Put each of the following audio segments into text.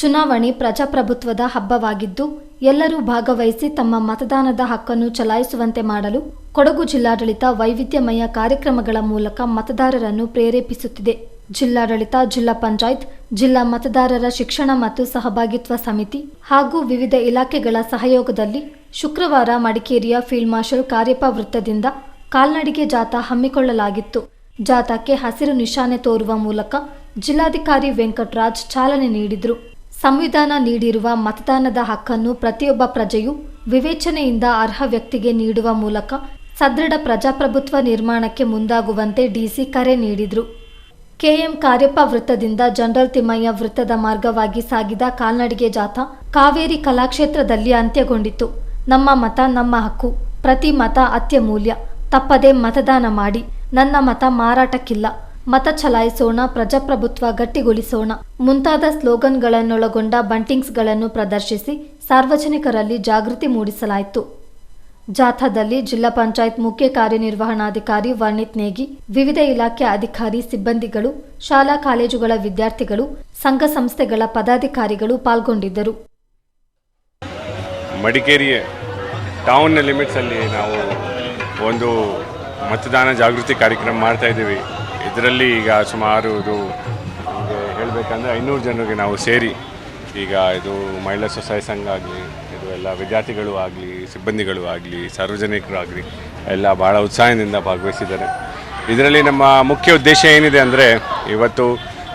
ಚುನಾವಣೆ ಪ್ರಜಾಪ್ರಭುತ್ವದ ಹಬ್ಬವಾಗಿದ್ದು, ಎಲ್ಲರೂ ಭಾಗವಹಿಸಿ ತಮ್ಮ ಮತದಾನದ ಹಕ್ಕನ್ನು ಚಲಾಯಿಸುವಂತೆ ಮಾಡಲು ಕೊಡಗು ಜಿಲ್ಲಾಡಳಿತ ವೈವಿಧ್ಯಮಯ ಕಾರ್ಯಕ್ರಮಗಳ ಮೂಲಕ ಮತದಾರರನ್ನು ಪ್ರೇರೇಪಿಸುತ್ತಿದೆ. ಜಿಲ್ಲಾಡಳಿತ, ಜಿಲ್ಲಾ ಪಂಚಾಯತ್, ಜಿಲ್ಲಾ ಮತದಾರರ ಶಿಕ್ಷಣ ಮತ್ತು ಸಹಭಾಗಿತ್ವ ಸಮಿತಿ ಹಾಗೂ ವಿವಿಧ ಇಲಾಖೆಗಳ ಸಹಯೋಗದಲ್ಲಿ ಶುಕ್ರವಾರ ಮಡಿಕೇರಿಯ ಫೀಲ್ಡ್ ಮಾರ್ಷಲ್ ಕಾರ್ಯಪ್ಪ ವೃತ್ತದಿಂದ ಕಾಲ್ನಡಿಗೆ ಜಾಥಾ ಹಮ್ಮಿಕೊಳ್ಳಲಾಗಿತ್ತು. ಜಾಥಾಕ್ಕೆ ಹಸಿರು ನಿಶಾನೆ ತೋರುವ ಮೂಲಕ ಜಿಲ್ಲಾಧಿಕಾರಿ ವೆಂಕಟರಾಜ್ ಚಾಲನೆ ನೀಡಿದರು. ಸಂವಿಧಾನ ನೀಡಿರುವ ಮತದಾನದ ಹಕ್ಕನ್ನು ಪ್ರತಿಯೊಬ್ಬ ಪ್ರಜೆಯು ವಿವೇಚನೆಯಿಂದ ಅರ್ಹ ವ್ಯಕ್ತಿಗೆ ನೀಡುವ ಮೂಲಕ ಸದೃಢ ಪ್ರಜಾಪ್ರಭುತ್ವ ನಿರ್ಮಾಣಕ್ಕೆ ಮುಂದಾಗುವಂತೆ ಡಿಸಿ ಕರೆ ನೀಡಿದರು. ಕೆಎಂ ಕಾರ್ಯಪ್ಪ ವೃತ್ತದಿಂದ ಜನರಲ್ ತಿಮ್ಮಯ್ಯ ವೃತ್ತದ ಮಾರ್ಗವಾಗಿ ಸಾಗಿದ ಕಾಲ್ನಡಿಗೆ ಜಾಥಾ ಕಾವೇರಿ ಕಲಾಕ್ಷೇತ್ರದಲ್ಲಿ ಅಂತ್ಯಗೊಂಡಿತು ನಮ್ಮ ಮತ ನಮ್ಮ ಹಕ್ಕು, ಪ್ರತಿ ಮತ ಅತ್ಯಮೂಲ್ಯ, ತಪ್ಪದೆ ಮತದಾನ ಮಾಡಿ, ನನ್ನ ಮತ ಮಾರಾಟಕ್ಕಿಲ್ಲ. ಮತ ಚಲಾಯಿಸೋಣ, ಪ್ರಜಾಪ್ರಭುತ್ವ ಗಟ್ಟಿಗೊಳಿಸೋಣ. ಮುಂತಾದ ಸ್ಲೋಗನ್ಗಳನ್ನೊಳಗೊಂಡ ಬಂಟಿಂಗ್ಸ್ಗಳನ್ನು ಪ್ರದರ್ಶಿಸಿ ಸಾರ್ವಜನಿಕರಲ್ಲಿ ಜಾಗೃತಿ ಮೂಡಿಸಲಾಯಿತು. ಜಾಥಾದಲ್ಲಿ ಜಿಲ್ಲಾ ಪಂಚಾಯತ್ ಮುಖ್ಯ ಕಾರ್ಯನಿರ್ವಹಣಾಧಿಕಾರಿ ವರ್ಣಿತ್ ನೇಗಿ, ವಿವಿಧ ಇಲಾಖೆ ಅಧಿಕಾರಿ, ಸಿಬ್ಬಂದಿಗಳು, ಶಾಲಾ, ಕಾಲೇಜುಗಳ ವಿದ್ಯಾರ್ಥಿಗಳು, ಸಂಘ ಸಂಸ್ಥೆಗಳ ಪದಾಧಿಕಾರಿಗಳು ಪಾಲ್ಗೊಂಡಿದ್ದರು. ಮಡಿಕೇರಿಯ ಟೌನ್ನ ಲಿಮಿಟ್ಸಲ್ಲಿ ನಾವು ಒಂದು ಮತದಾನ ಜಾಗೃತಿ ಕಾರ್ಯಕ್ರಮ ಮಾಡ್ತಾ ಇದ್ದೀವಿ. ಇದರಲ್ಲಿ ಈಗ ಸುಮಾರು ಇದು, ನಮಗೆ ಹೇಳಬೇಕಂದ್ರೆ ಐನೂರು ಜನರಿಗೆ ನಾವು ಸೇರಿ ಈಗ ಇದು ಮಹಿಳಾ ಸ್ವಸಹಾಯ ಸಂಘ ಆಗಲಿ, ಇದು ಎಲ್ಲ ವಿದ್ಯಾರ್ಥಿಗಳು ಆಗಲಿ, ಸಿಬ್ಬಂದಿಗಳು ಆಗಲಿ, ಸಾರ್ವಜನಿಕರು ಆಗಲಿ, ಎಲ್ಲ ಭಾಳ ಉತ್ಸಾಹದಿಂದ ಭಾಗವಹಿಸಿದ್ದಾರೆ. ಇದರಲ್ಲಿ ನಮ್ಮ ಮುಖ್ಯ ಉದ್ದೇಶ ಏನಿದೆ ಅಂದರೆ, ಇವತ್ತು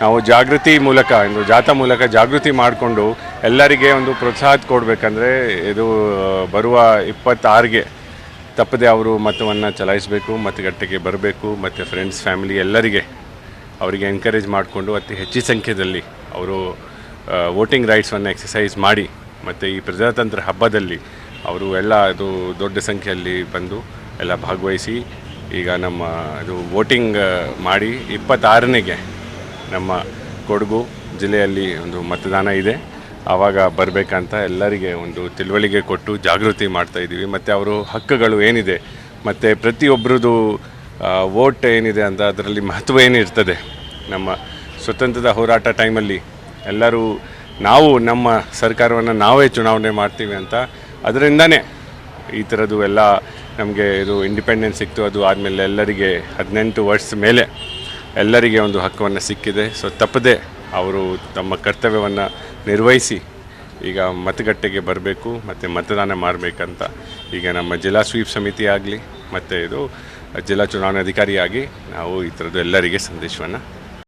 ನಾವು ಜಾಗೃತಿ ಮೂಲಕ, ಒಂದು ಜಾಥಾ ಮೂಲಕ ಜಾಗೃತಿ ಮಾಡಿಕೊಂಡು ಎಲ್ಲರಿಗೆ ಒಂದು ಪ್ರೋತ್ಸಾಹ ಕೊಡಬೇಕಂದ್ರೆ ಇದು, ಬರುವ ಇಪ್ಪತ್ತಾರಿಗೆ ತಪ್ಪದೆ ಅವರು ಮತವನ್ನು ಚಲಾಯಿಸಬೇಕು, ಮತಗಟ್ಟೆಗೆ ಬರಬೇಕು, ಮತ್ತು ಫ್ರೆಂಡ್ಸ್ ಫ್ಯಾಮಿಲಿ ಎಲ್ಲರಿಗೆ ಅವರಿಗೆ ಎನ್ಕರೇಜ್ ಮಾಡಿಕೊಂಡು ಅತಿ ಹೆಚ್ಚಿನ ಸಂಖ್ಯೆಯಲ್ಲಿ ಅವರು ವೋಟಿಂಗ್ ರೈಟ್ಸನ್ನು ಎಕ್ಸಸೈಸ್ ಮಾಡಿ, ಮತ್ತು ಈ ಪ್ರಜಾತಂತ್ರ ಹಬ್ಬದಲ್ಲಿ ಅವರು ಎಲ್ಲ ಅದು ದೊಡ್ಡ ಸಂಖ್ಯೆಯಲ್ಲಿ ಬಂದು ಎಲ್ಲ ಭಾಗವಹಿಸಿ ಈಗ ನಮ್ಮ ಇದು ವೋಟಿಂಗ್ ಮಾಡಿ ಇಪ್ಪತ್ತಾರನೆಗೆ ನಮ್ಮ ಕೊಡಗು ಜಿಲ್ಲೆಯಲ್ಲಿ ಒಂದು ಮತದಾನ ಇದೆ. ಆವಾಗ ಬರಬೇಕಂತ ಎಲ್ಲರಿಗೆ ಒಂದು ತಿಳುವಳಿಕೆ ಕೊಟ್ಟು ಜಾಗೃತಿ ಮಾಡ್ತಾ ಇದ್ದೀವಿ. ಮತ್ತು ಅವರು ಹಕ್ಕುಗಳು ಏನಿದೆ, ಮತ್ತು ಪ್ರತಿಯೊಬ್ಬರದು ವೋಟ್ ಏನಿದೆ ಅಂತ ಅದರಲ್ಲಿ ಮಹತ್ವ ಏನಿರ್ತದೆ. ನಮ್ಮ ಸ್ವತಂತ್ರದ ಹೋರಾಟ ಟೈಮಲ್ಲಿ ಎಲ್ಲರೂ ನಾವು ನಮ್ಮ ಸರ್ಕಾರವನ್ನು ನಾವೇ ಚುನಾವಣೆ ಮಾಡ್ತೀವಿ ಅಂತ ಅದರಿಂದನೇ ಈ ಥರದ್ದು ಎಲ್ಲ ನಮಗೆ ಇದು ಇಂಡಿಪೆಂಡೆನ್ಸ್ ಸಿಕ್ತು. ಅದು ಆದಮೇಲೆ ಎಲ್ಲರಿಗೆ ಹದಿನೆಂಟು ವರ್ಷ ಮೇಲೆ ಎಲ್ಲರಿಗೆ ಒಂದು ಹಕ್ಕವನ್ನು ಸಿಕ್ಕಿದೆ. ಸೊ ತಪ್ಪದೆ ಅವರು ತಮ್ಮ ಕರ್ತವ್ಯವನ್ನು ನಿರ್ವಹಿಸಿ ಈಗ ಮತಗಟ್ಟೆಗೆ ಬರಬೇಕು, ಮತ್ತು ಮತದಾನ ಮಾಡಬೇಕಂತ ಈಗ ನಮ್ಮ ಜಿಲ್ಲಾ ಸ್ವೀಪ್ ಸಮಿತಿ ಆಗಲಿ, ಮತ್ತು ಇದು ಜಿಲ್ಲಾ ಚುನಾವಣಾಧಿಕಾರಿಯಾಗಿ ನಾವು ಈ ಥರದ್ದು ಎಲ್ಲರಿಗೆ ಸಂದೇಶವನ್ನು